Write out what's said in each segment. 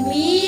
மீனாட்சி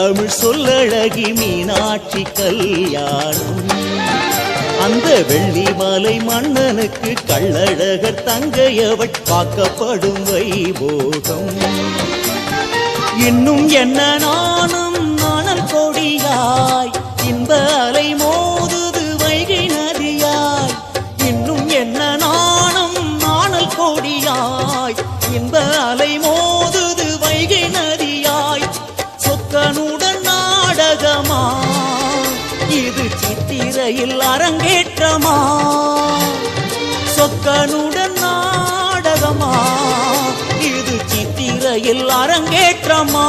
தமிழ் சொல்லழகி மீனாட்சி கல்யாணம். அந்த வெள்ளிமலை மன்னனுக்கு கள்ளழகர் தங்கையவள் பார்க்கப்படும் வைபோகம். இன்னும் என்ன நானும் நாணல் கொடியாய் இன்ப அலைமோ சொக்கனுடன் நாடகமா? இது சித்திரையில் அரங்கேற்றமா?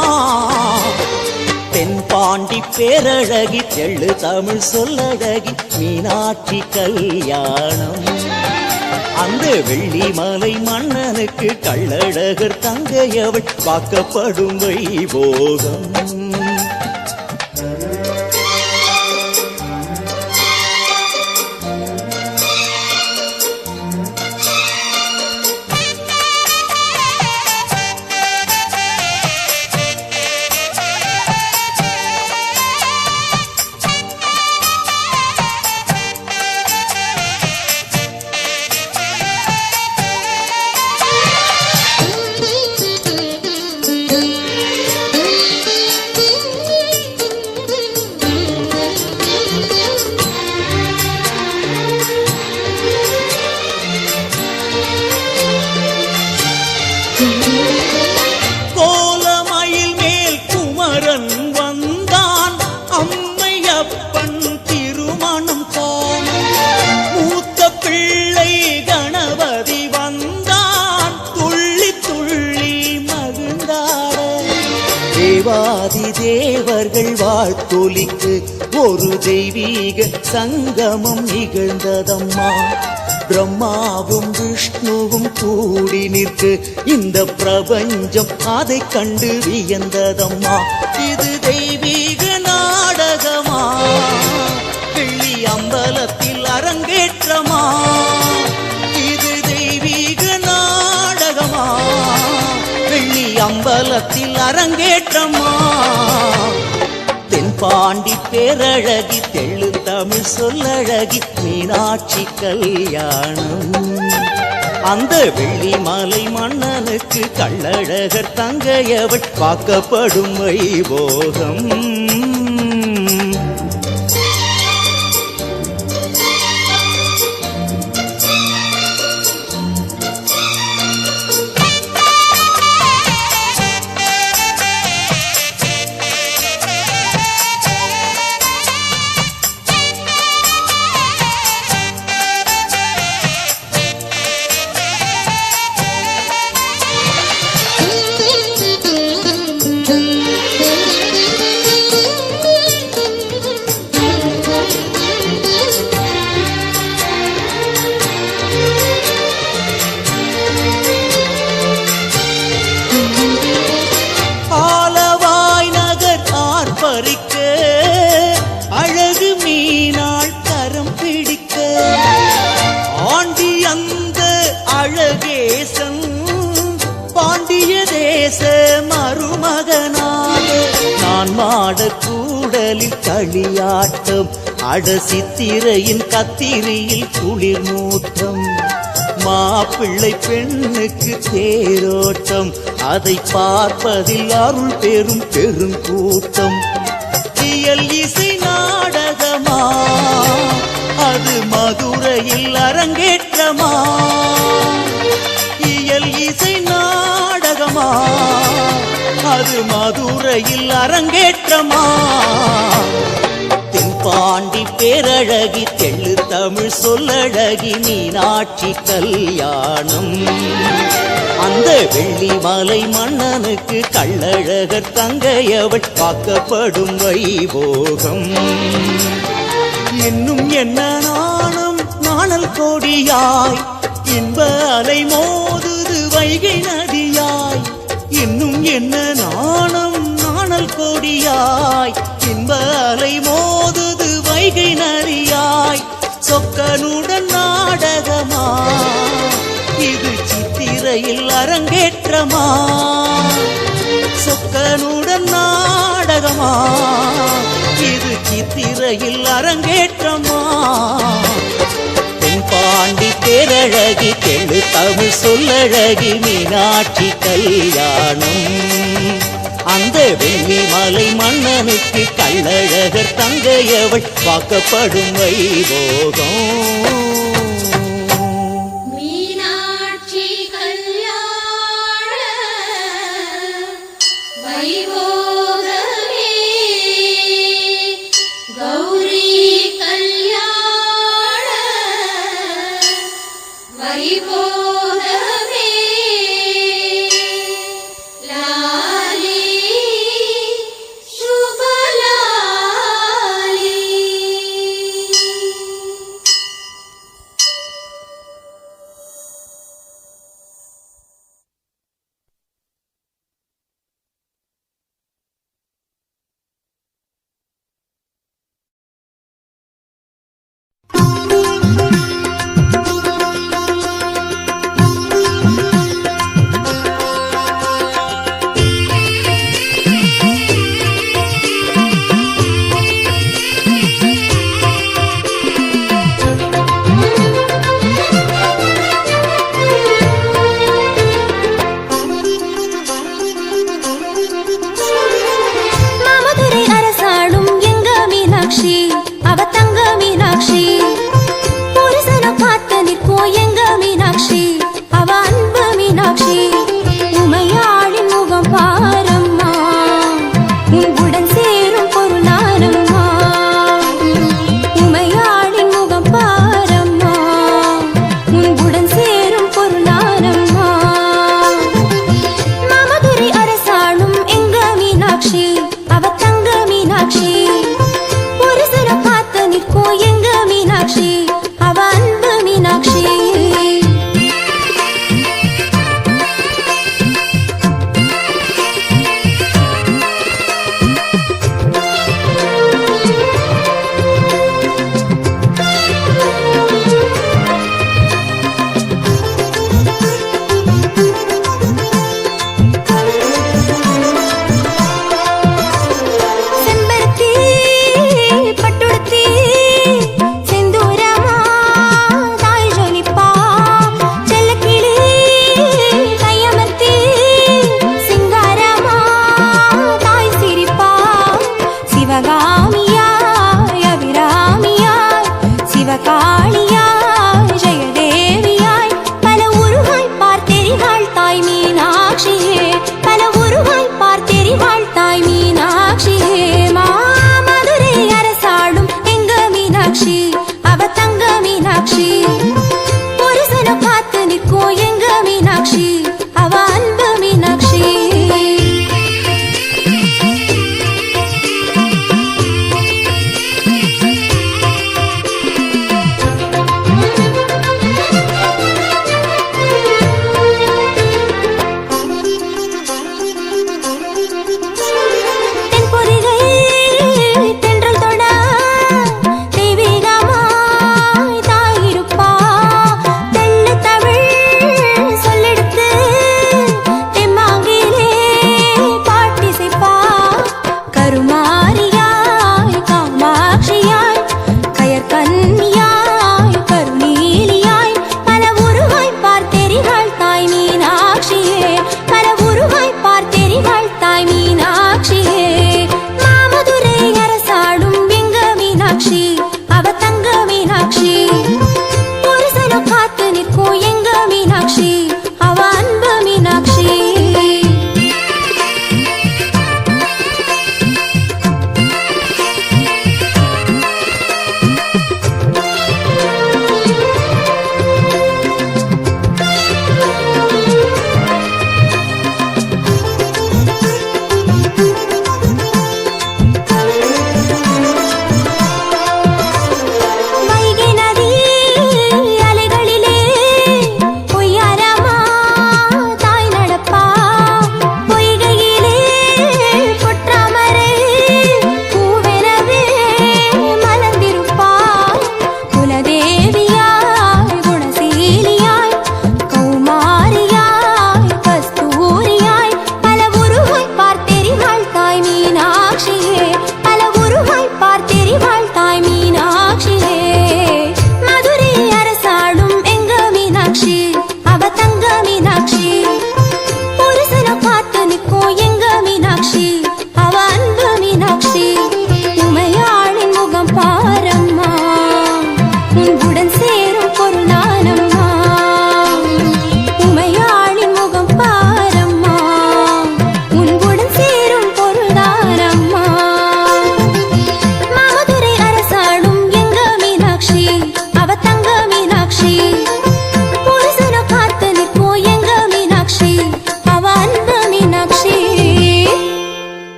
தென்பாண்டி பேரழகி தெள்ளு தமிழ் சொல்லழகி மீனாட்சி கல்யாணம். அந்த வெள்ளிமலை மன்னனுக்கு கள்ளழகர் தங்கையவள் பார்க்கப்படும் வைபோகம். தேவாதி தேவர்கள் வாழ்த்தொலிக்கு ஒரு தெய்வீக சங்கமம் நிகழ்ந்ததம்மா. பிரம்மாவும் விஷ்ணுவும் கூடி நிற்கு இந்த பிரபஞ்சம் அதை கண்டு வியந்ததம்மா. இது தெய்வீக நாடகமா? வெள்ளி அம்பலத்தில் அரங்கேற்றமா? இது தெய்வீக நாடகமா? வெள்ளி அம்பலத்தில் அரங்கே பாண்டி பேரழகி தெள்ளு தமிழ் சொல்லழகி மீனாட்சி கல்யாணம். அந்த வெள்ளி மலை மன்னனுக்கு கள்ளழகர் தங்கையவள் பார்க்கப்படும் வைபோகம். மாட கூடலில் களியாட்டம் அட சித்திரையின் கத்திரியில் குளிர் மூட்டம் மாப்பிள்ளை பெண்ணுக்கு தேரோட்டம் அதை பார்ப்பதில் அருள் பெரும் பெருங்கூட்டம் இயல் இசை நாடகமா? அது மதுரையில் அரங்கேற்றமா? இயல் இசை நாடகமா? அது மதுரையில் அரங்கேற்றமா? தென்பாண்டி பேரழகி தெள்ளு தமிழ் சொல்லழகி மீனாட்சி கல்யாணம். அந்த வெள்ளி மலை மன்னனுக்கு கள்ளழகர் தங்கையவள் காக்கப்படும் வைபோகம். இன்னும் என்ன நாணம்? நாணல் கோடியாய் இன்ப அலை மோதுது வைகை நதியாய் இன்னும் என்ன நாணம் நாணல் கோடியாய் இன்ப அலை மோதுது வைகை நரியாய் சொக்கனுடன் நாடகமா இது சித்திரையில் அரங்கேற்றமா சொக்கனுடன் நாடகமா இது சித்திரையில் அரங்கேற்றமா. பாண்டி பேரழகி என்று தமிழ் சொல்லழகி மீனாட்சி கல்யாணம். அந்த வெள்ளி மலை மன்னனுக்கு கள்ளழகர் தங்கையவள் பார்க்கப்படும் வைபோகம்.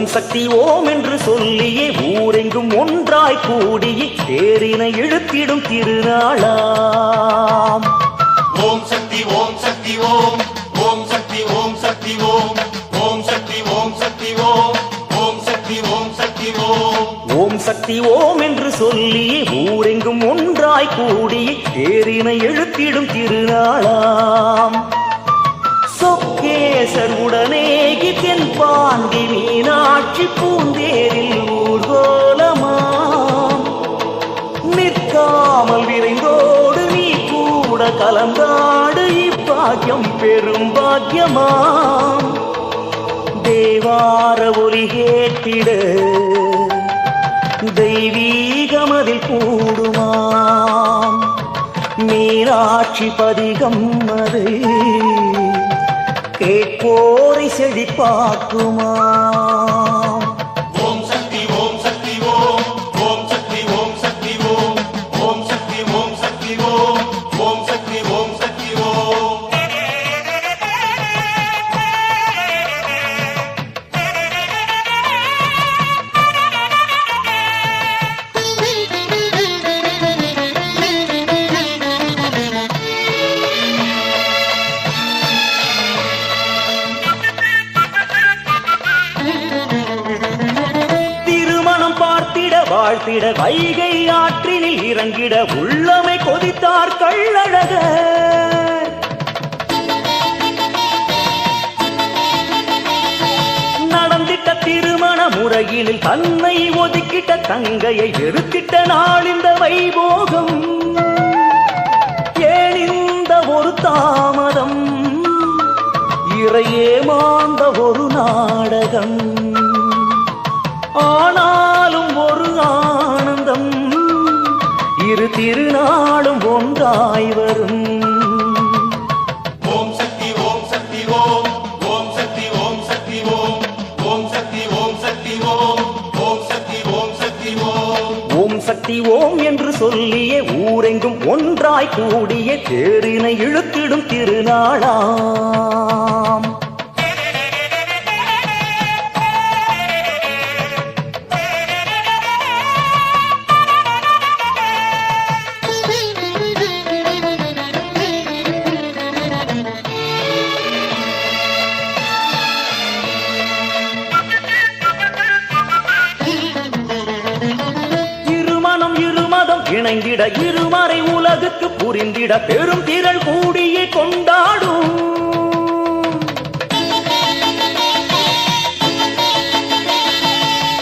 ஓம் சக்தி ஓம் என்று சொல்லியே ஊரெங்கும் ஒன்றாய் கூடியே தேரினை இழுத்திடும் திருநாளாம். ஓம் சக்தி ஓம் சக்தி ஓம். ஓம் சக்தி ஓம் சக்தி ஓம். ஓம் சக்தி ஓம் சக்தி ஓம். ஓம் சக்தி ஓம் சக்தி ஓம். ஓம் சக்தி ஓம் என்று சொல்லியே ஊரெங்கும் ஒன்றாய் கூடியே தேரினை இழுத்திடும் திருநாளாம். சொக்கேசர் உடனே தென் பாண்டி மீனாட்சி பூந்தேரில் ஊர்கோலமாம் நிற்காமல் விரைந்தோடு நீ கூட கலந்தாடு இப்பாக்கியம் பெரும் பாக்கியமாம் தேவார ஒலி கேட்டிட தெய்வீகமதில் கூடுமாம் மீனாட்சி பதிகம் அதை. கேட்போரை செழிப்பாக்குமாம் ஆற்றினில் உள்ளமை கொதித்தார் கள்ளழக நடந்திட்ட திருமண முறையினில் தன்னை ஒதுக்கிட்ட தங்கையை வெறுத்திட்ட நாள் இந்த வைபோகம். ஏன் இந்த ஒரு தாமதம் இறையே மாந்த ஒரு நாடகம். ஆனாலும் ஒரு ஆனந்தம் இரு திருநாளும் ஒன்றாய் வரும். ஓம் சக்தி ஓம் சக்தி ஓம். ஓம் சக்தி ஓம் சக்தி ஓம். ஓம் சக்தி ஓம் சக்தி ஓம். ஓம் சக்தி ஓம் சக்தி ஓம். ஓம் சக்தி ஓம் என்று சொல்லிய ஊரெங்கும் ஒன்றாய் கூடிய தேரினை இழுத்திடும் திருநாளாம். உலகுக்கு புரிந்திட பெரும் திரள் கூடியே கொண்டாடும்.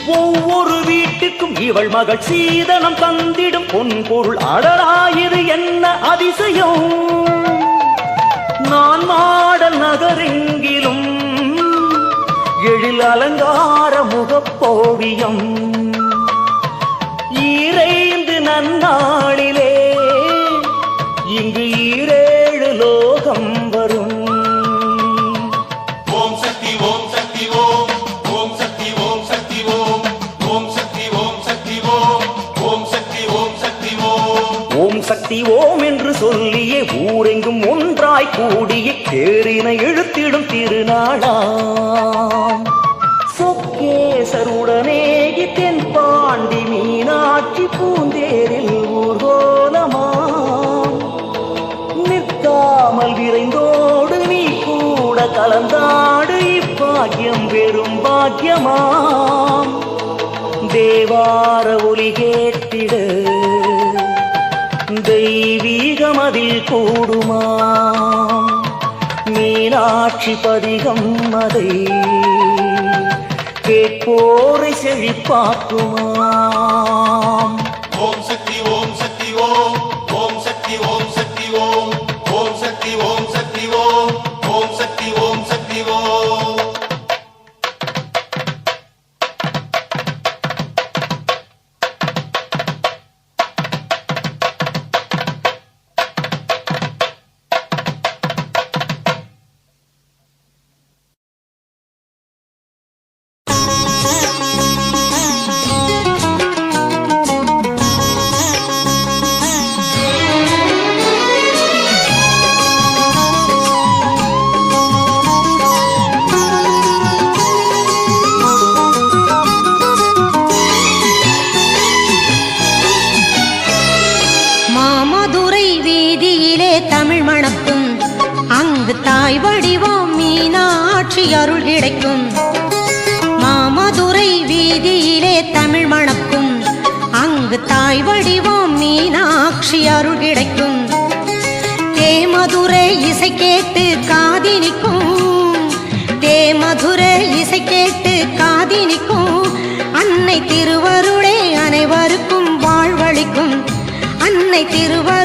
ஒவ்வொரு வீட்டுக்கும் இவள் மகள் சீதனம் தந்திடும் பொன் பொருள் அடராயிரு என்ன அதிசயம்? நான் மாடல் நகரெங்கிலும் எழில் அலங்கார முகப்போவியம். ஈரைந்து நன்னா ஊரெங்கும் ஒன்றாய் கூடிய தேரினை இழுத்திடும் திருநாளாம். சொக்கேசருடனே தென் பாண்டி மீனாட்சி பூந்தேரில் ஊர்கோலமாம். நிற்காமல் விரைந்தோடு நீ கூட கலந்தாடு இப்பாக்கியம் பெரும் பாக்கியமாம். தேவார ஒலி கேட்டிட தெய்வீகம் அதில் கூடுமாம் மீனாட்சி பதிகம் அதை கேட்போரை செழிப்பாக்குமாம் தாய் வடிவம் மீனாட்சி அருள் கிடைக்கும். மாமதுரை வீதியிலே தமிழ் மணக்கும். அங்கு தாய் வடிவம் மீனாட்சி அருள் கிடைக்கும். தேமதுரை இசை கேட்டு காதினிக்கும் தேமதுரை இசை கேட்டு காதினிக்கும் அன்னை திருவருளே அனைவருக்கும் வாழ்வழிக்கும் அன்னை திருவருள்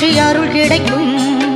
மாற்றி அருள் கிடைக்கும்.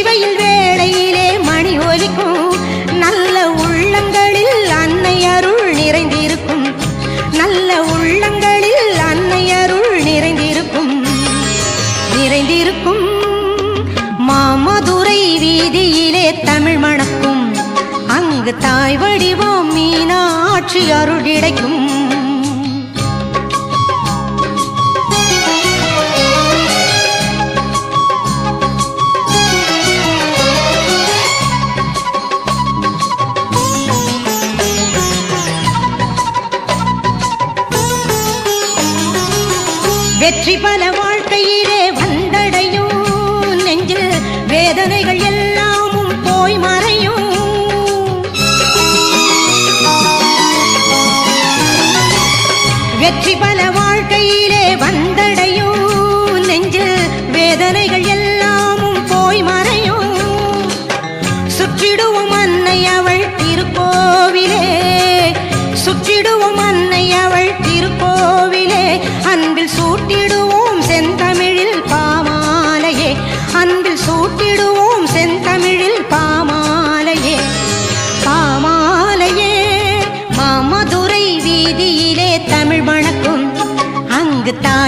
உச்சிவையில் வேளையிலே மணி ஒலிக்கும். நல்ல உள்ளங்களில் அன்னை அருள் நிறைந்திருக்கும். நல்ல உள்ளங்களில் அன்னை அருள் நிறைந்திருக்கும். நிறைந்திருக்கும். மாமதுரை வீதியிலே தமிழ் மணக்கும். அங்கு தாய் வடிவம் மீனாட்சி அருள் கிடைக்கும்.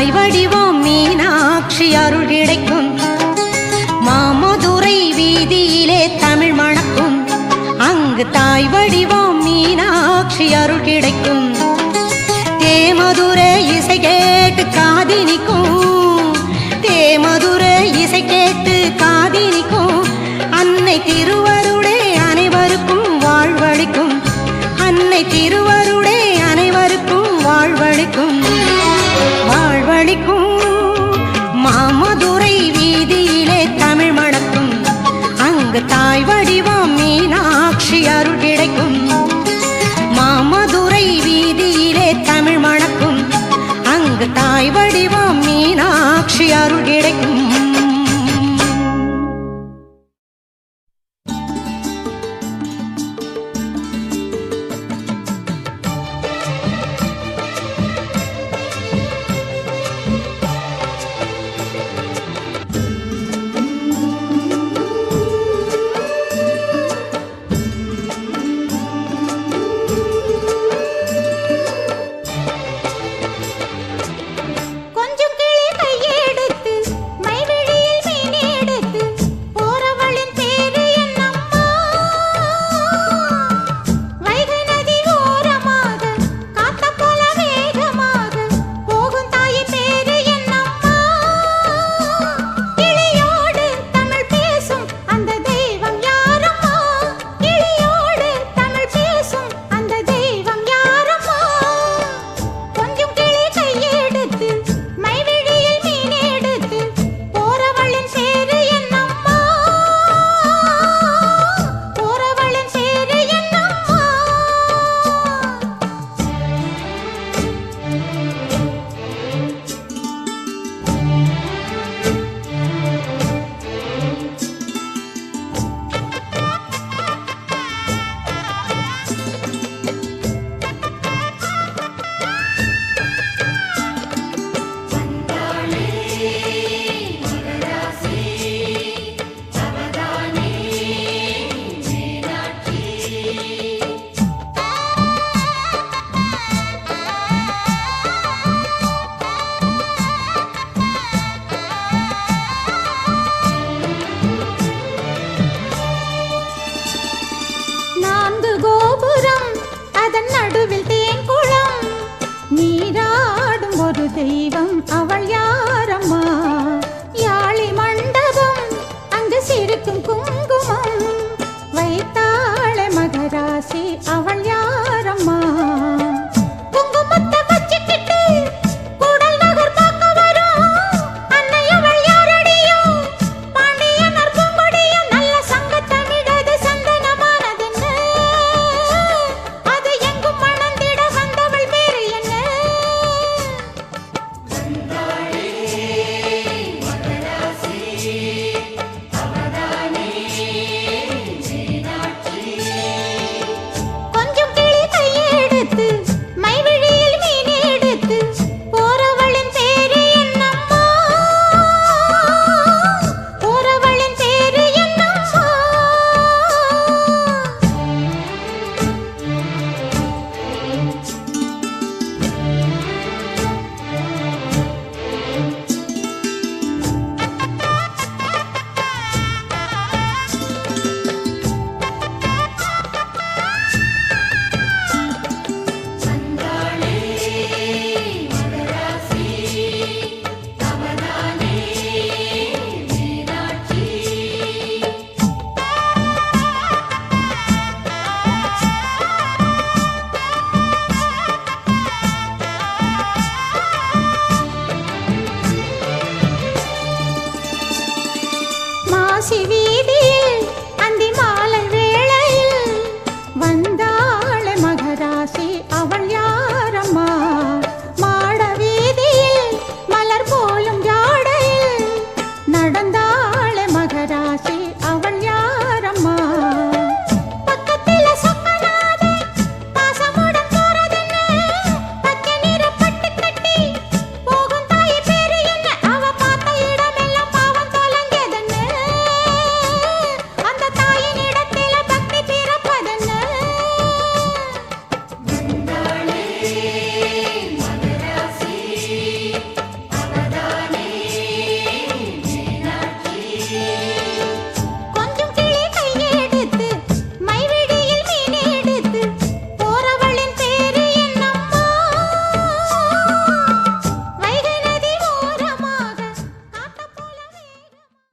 தாய் வடிவம் மீனாட்சி அருள் கிடைக்கும். மாமதுரை வீதியிலே தமிழ் மணக்கும். அங்கு தாய் வடிவம் மீனாட்சி அருள் கிடைக்கும். தேமதுரை இசை கேட்டு காதினிக்கும் தேமதுரை இசை கேட்டு காதினிக்கும் அன்னை திரு